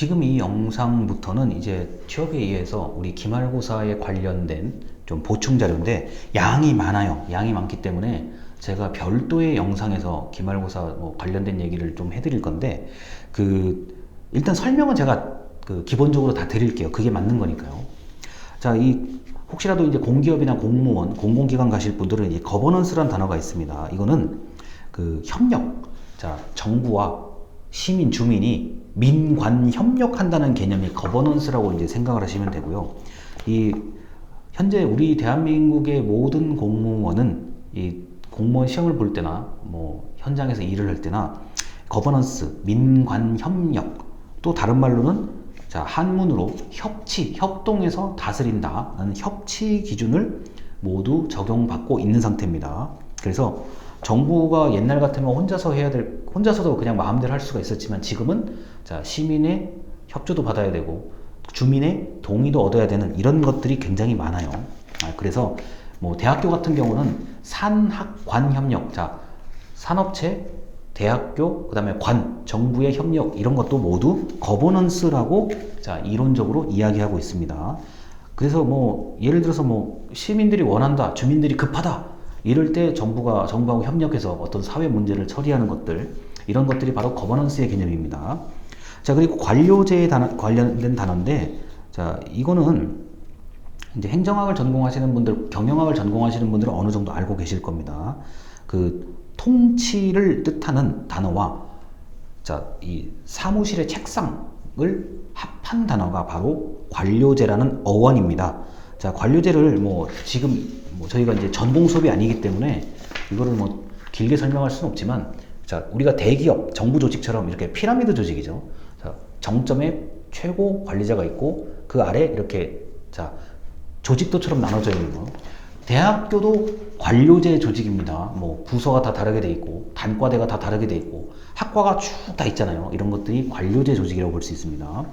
지금 이 영상부터는 이제 취업에 의해서 우리 기말고사에 관련된 좀 보충 자료인데 양이 많아요. 양이 많기 때문에 제가 별도의 영상에서 기말고사 뭐 관련된 얘기를 좀 해드릴 건데 그 일단 설명은 제가 그 기본적으로 다 드릴게요. 그게 맞는 거니까요. 자, 이 혹시라도 이제 공기업이나 공무원, 공공기관 가실 분들은 이 거버넌스란 단어가 있습니다. 이거는 그 협력, 자 정부와 시민, 주민이 민관 협력한다는 개념이 거버넌스라고 이제 생각을 하시면 되고요. 이 현재 우리 대한민국의 모든 공무원은 이 공무원 시험을 볼 때나 뭐 현장에서 일을 할 때나 거버넌스, 민관 협력 또 다른 말로는 자 한문으로 협치, 협동해서 다스린다라는 협치 기준을 모두 적용받고 있는 상태입니다. 그래서 정부가 옛날 같으면 혼자서 해야 될 혼자서도 그냥 마음대로 할 수가 있었지만 지금은 자 시민의 협조도 받아야 되고 주민의 동의도 얻어야 되는 이런 것들이 굉장히 많아요. 아, 그래서 뭐 대학교 같은 경우는 산학관 협력, 자 산업체, 대학교, 그다음에 관, 정부의 협력 이런 것도 모두 거버넌스라고 자 이론적으로 이야기하고 있습니다. 그래서 뭐 예를 들어서 뭐 시민들이 원한다, 주민들이 급하다 이럴 때 정부가 정부하고 협력해서 어떤 사회 문제를 처리하는 것들 이런 것들이 바로 거버넌스의 개념입니다. 자 그리고 관료제에 단어, 관련된 단어인데 자 이거는 이제 행정학을 전공하시는 분들, 경영학을 전공하시는 분들은 어느 정도 알고 계실 겁니다. 그 통치를 뜻하는 단어와 자, 이 사무실의 책상을 합한 단어가 바로 관료제라는 어원입니다. 자, 관료제를 뭐 지금 뭐 저희가 이제 전공 수업이 아니기 때문에 이거를 뭐 길게 설명할 수는 없지만 자, 우리가 대기업, 정부 조직처럼 이렇게 피라미드 조직이죠. 자, 정점에 최고 관리자가 있고 그 아래 이렇게 자, 조직도처럼 나눠져 있는 거. 대학교도 관료제 조직입니다. 뭐 부서가 다 다르게 돼 있고 단과대가 다 다르게 돼 있고 학과가 쭉 다 있잖아요. 이런 것들이 관료제 조직이라고 볼 수 있습니다.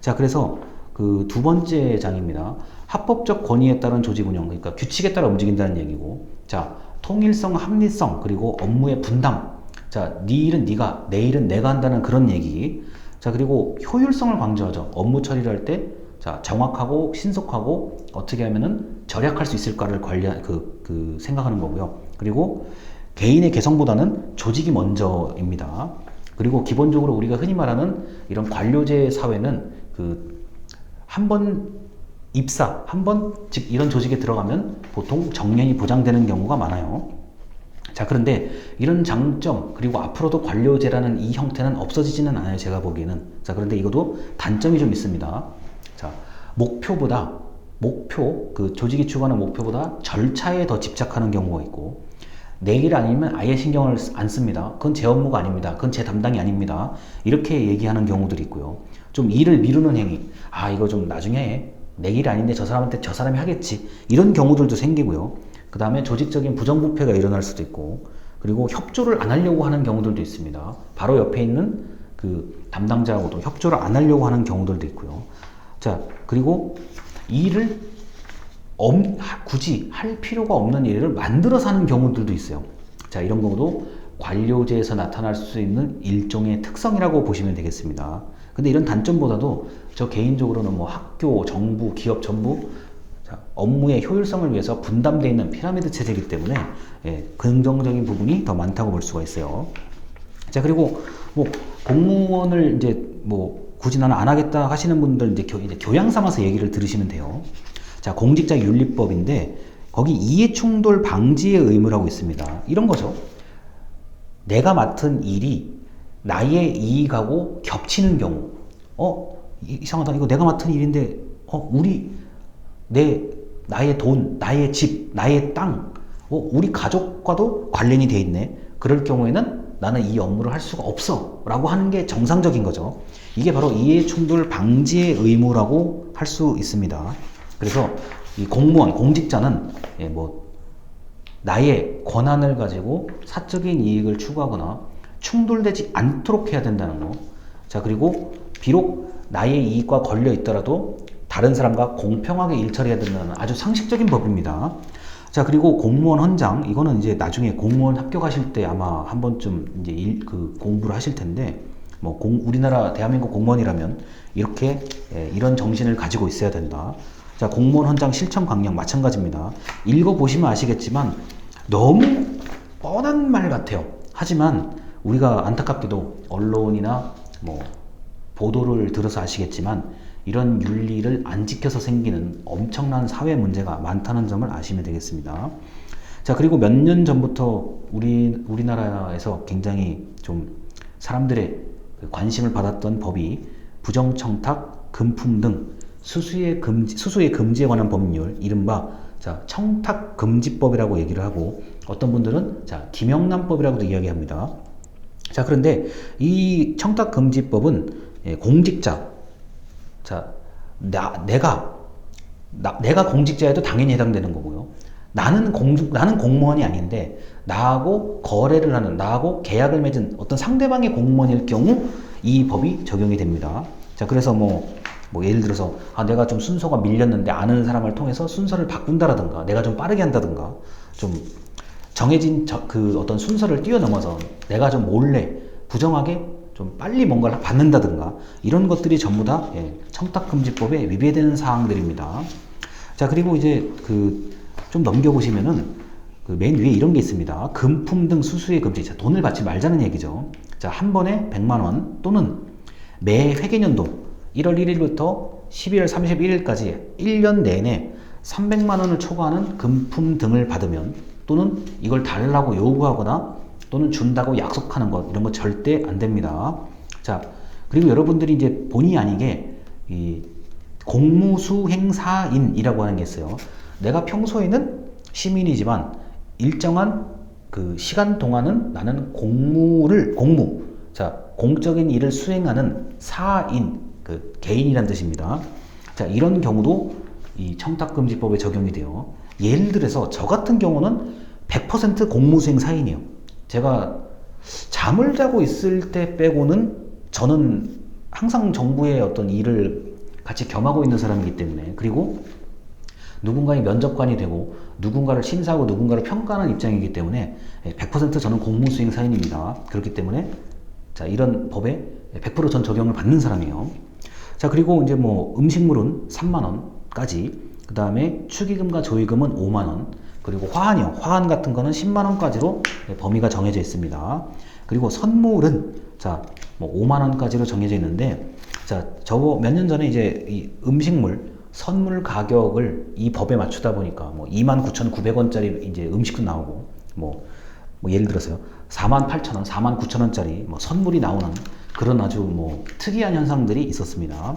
자, 그래서 그 두 번째 장입니다. 합법적 권위에 따른 조직 운영, 그러니까 규칙에 따라 움직인다는 얘기고, 자, 통일성, 합리성, 그리고 업무의 분담. 자, 네 일은 네가, 내 일은 내가 한다는 그런 얘기. 자, 그리고 효율성을 강조하죠. 업무 처리를 할 때, 자, 정확하고 신속하고 어떻게 하면은 절약할 수 있을까를 관리한 그, 그 생각하는 거고요. 그리고 개인의 개성보다는 조직이 먼저입니다. 그리고 기본적으로 우리가 흔히 말하는 이런 관료제 사회는 그 한 번 입사, 한 번 즉 이런 조직에 들어가면 보통 정년이 보장되는 경우가 많아요. 자, 그런데 이런 장점, 그리고 앞으로도 관료제라는 이 형태는 없어지지는 않아요, 제가 보기에는. 자, 그런데 이것도 단점이 좀 있습니다. 자, 목표보다, 목표, 그 조직이 추구하는 목표보다 절차에 더 집착하는 경우가 있고, 내일 아니면 아예 신경을 안 씁니다. 그건 제 업무가 아닙니다. 그건 제 담당이 아닙니다. 이렇게 얘기하는 경우들이 있고요. 좀 일을 미루는 행위. 아, 이거 좀 나중에 해. 내일 아닌데 저 사람한테 저 사람이 하겠지. 이런 경우들도 생기고요. 그 다음에 조직적인 부정부패가 일어날 수도 있고, 그리고 협조를 안 하려고 하는 경우들도 있습니다. 바로 옆에 있는 그 담당자하고도 협조를 안 하려고 하는 경우들도 있고요. 자, 그리고 일을 엄, 굳이 할 필요가 없는 일을 만들어서 하는 경우들도 있어요. 자, 이런 경우도 관료제에서 나타날 수 있는 일종의 특성이라고 보시면 되겠습니다. 근데 이런 단점보다도 저 개인적으로는 뭐 학교, 정부, 기업 전부 자, 업무의 효율성을 위해서 분담되어 있는 피라미드 체제이기 때문에 예, 긍정적인 부분이 더 많다고 볼 수가 있어요. 자, 그리고 뭐 공무원을 이제 뭐 굳이 나는 안 하겠다 하시는 분들 이제, 교, 이제 교양 삼아서 얘기를 들으시면 돼요. 자, 공직자 윤리법인데 거기 이해 충돌 방지의 의무라고 있습니다. 이런 거죠. 내가 맡은 일이 나의 이익하고 겹치는 경우, 어 이상하다. 이거 내가 맡은 일인데, 어 우리 내 나의 돈, 나의 집, 나의 땅, 어 우리 가족과도 관련이 돼 있네. 그럴 경우에는 나는 이 업무를 할 수가 없어. 라고 하는 게 정상적인 거죠. 이게 바로 이해 충돌 방지의 의무라고 할 수 있습니다. 그래서 이 공무원, 공직자는 예, 뭐 나의 권한을 가지고 사적인 이익을 추구하거나 충돌되지 않도록 해야 된다는 거. 자, 그리고 비록 나의 이익과 걸려 있더라도 다른 사람과 공평하게 일처리해야 된다는 아주 상식적인 법입니다. 자, 그리고 공무원 헌장, 이거는 이제 나중에 공무원 합격하실 때 아마 한 번쯤 이제 일, 그 공부를 하실 텐데, 뭐 공- 우리나라 대한민국 공무원이라면 이렇게 예, 이런 정신을 가지고 있어야 된다. 자 공무원 헌장 실천 강령 마찬가지입니다. 읽어 보시면 아시겠지만 너무 뻔한 말 같아요. 하지만 우리가 안타깝게도 언론이나 뭐 보도를 들어서 아시겠지만 이런 윤리를 안 지켜서 생기는 엄청난 사회 문제가 많다는 점을 아시면 되겠습니다. 자 그리고 몇 년 전부터 우리 우리나라에서 굉장히 좀 사람들의 그 관심을 받았던 법이 부정청탁, 금품 등 수수의 금지 수수의 금지에 관한 법률 이른바 자 청탁 금지법이라고 얘기를 하고 어떤 분들은 자 김영란법이라고도 이야기합니다. 자 그런데 이 청탁 금지법은 예, 공직자 자, 나, 내가, 나, 내가 공직자에도 당연히 해당되는 거고요. 나는 공, 나는 공무원이 아닌데, 나하고 거래를 하는, 나하고 계약을 맺은 어떤 상대방의 공무원일 경우 이 법이 적용이 됩니다. 자, 그래서 뭐, 뭐 예를 들어서, 아, 내가 좀 순서가 밀렸는데 아는 사람을 통해서 순서를 바꾼다라든가, 내가 좀 빠르게 한다든가, 좀 정해진 저, 그 어떤 순서를 뛰어넘어서 내가 좀 몰래 부정하게 좀 빨리 뭔가를 받는다든가 이런 것들이 전부 다 예, 청탁금지법에 위배되는 사항들입니다. 자 그리고 이제 그 좀 넘겨보시면은 그 맨 위에 이런 게 있습니다. 금품 등 수수의 금지. 자, 돈을 받지 말자는 얘기죠. 자, 한 번에 100만 원 또는 매 회계년도 1월 1일부터 12월 31일까지 1년 내내 300만 원을 초과하는 금품 등을 받으면 또는 이걸 달라고 요구하거나 또는 준다고 약속하는 것 이런 거 절대 안 됩니다. 자, 그리고 여러분들이 이제 본의 아니게 이 공무수행사인이라고 하는 게 있어요. 내가 평소에는 시민이지만 일정한 그 시간 동안은 나는 공무를 공무 자 공적인 일을 수행하는 사인 그 개인이란 뜻입니다. 자 이런 경우도 이 청탁금지법에 적용이 돼요. 예를 들어서 저 같은 경우는 100% 공무수행 사인이에요. 제가 잠을 자고 있을 때 빼고는 저는 항상 정부의 어떤 일을 같이 겸하고 있는 사람이기 때문에 그리고 누군가의 면접관이 되고 누군가를 심사하고 누군가를 평가하는 입장이기 때문에 100% 저는 공무수행 사인입니다. 그렇기 때문에 자 이런 법에 100%전 적용을 받는 사람이에요. 자 그리고 이제 뭐 음식물은 3만 원까지 그 다음에 축의금과 조의금은 5만 원 그리고 화환이요 화환 같은 거는 10만 원까지로 범위가 정해져 있습니다. 그리고 선물은 자 뭐 5만 원까지로 정해져 있는데 자 저거 몇년 전에 이제 이 음식물 선물 가격을 이 법에 맞추다 보니까 뭐 29,900원짜리 이제 음식도 나오고 뭐, 뭐 예를 들어서요 48,000원, 49,000원짜리 뭐 선물이 나오는 그런 아주 뭐 특이한 현상들이 있었습니다.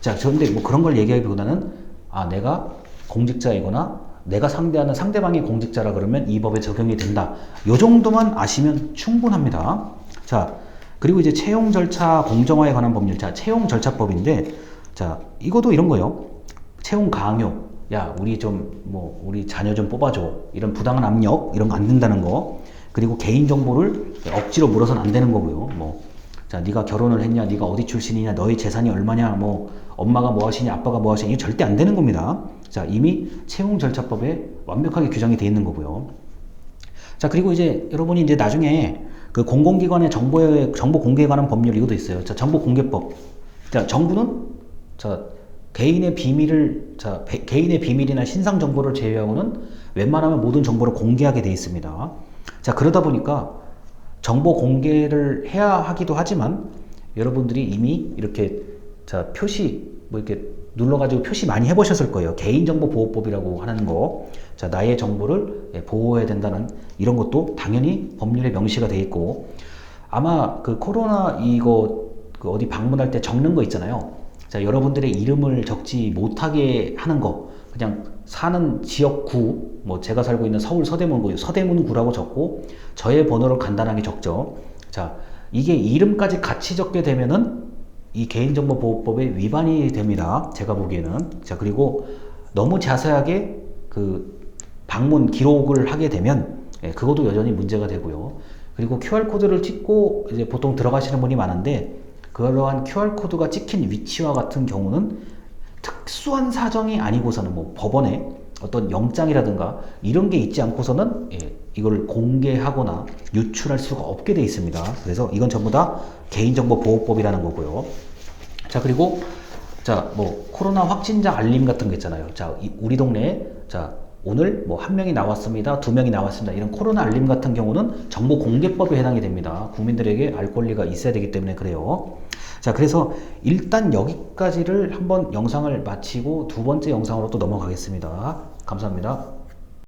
자, 그런데 뭐 그런 걸 얘기하기보다는 아 내가 공직자이거나 내가 상대하는 상대방이 공직자라 그러면 이 법에 적용이 된다. 요 정도만 아시면 충분합니다. 자, 그리고 이제 채용 절차 공정화에 관한 법률. 자, 채용 절차법인데 자, 이것도 이런 거예요. 채용 강요. 야, 우리 좀 뭐 우리 자녀 좀 뽑아줘. 이런 부당한 압력 이런 거 안 된다는 거. 그리고 개인 정보를 억지로 물어서는 안 되는 거고요. 뭐 자, 네가 결혼을 했냐, 네가 어디 출신이냐, 너의 재산이 얼마냐, 뭐 엄마가 뭐 하시냐, 아빠가 뭐 하시냐, 이거 절대 안 되는 겁니다. 자, 이미 채용 절차법에 완벽하게 규정이 돼 있는 거고요. 자, 그리고 이제 여러분이 이제 나중에 그 공공기관의 정보에 정보 공개에 관한 법률 이것도 있어요. 자, 정보 공개법. 자, 정부는 자 개인의 비밀을 자 배- 개인의 비밀이나 신상 정보를 제외하고는 웬만하면 모든 정보를 공개하게 돼 있습니다. 자 그러다 보니까 정보 공개를 해야 하기도 하지만 여러분들이 이미 이렇게 자 표시 뭐 이렇게 눌러가지고 표시 많이 해보셨을 거예요. 개인정보보호법이라고 하는 거. 자 나의 정보를 예, 보호해야 된다는 이런 것도 당연히 법률에 명시가 돼 있고 아마 그 코로나 이거 그 어디 방문할 때 적는 거 있잖아요. 자, 여러분들의 이름을 적지 못하게 하는 거. 그냥 사는 지역구, 뭐 제가 살고 있는 서울 서대문구, 서대문구라고 적고 저의 번호를 간단하게 적죠. 자, 이게 이름까지 같이 적게 되면은 이 개인정보보호법에 위반이 됩니다. 제가 보기에는. 자, 그리고 너무 자세하게 그 방문 기록을 하게 되면 예, 그것도 여전히 문제가 되고요. 그리고 QR코드를 찍고 이제 보통 들어가시는 분이 많은데 그러한 QR코드가 찍힌 위치와 같은 경우는 특수한 사정이 아니고서는 뭐 법원에 어떤 영장이라든가 이런 게 있지 않고서는 예, 이걸 공개하거나 유출할 수가 없게 돼 있습니다. 그래서 이건 전부 다 개인정보 보호법이라는 거고요. 자 그리고 자 뭐 코로나 확진자 알림 같은 거 있잖아요. 자 이- 우리 동네에 자 오늘 뭐 한 명이 나왔습니다, 두 명이 나왔습니다. 이런 코로나 알림 같은 경우는 정보 공개법에 해당이 됩니다. 국민들에게 알 권리가 있어야 되기 때문에 그래요. 자 그래서 일단 여기까지를 한번 영상을 마치고 두 번째 영상으로 또 넘어가겠습니다. 감사합니다.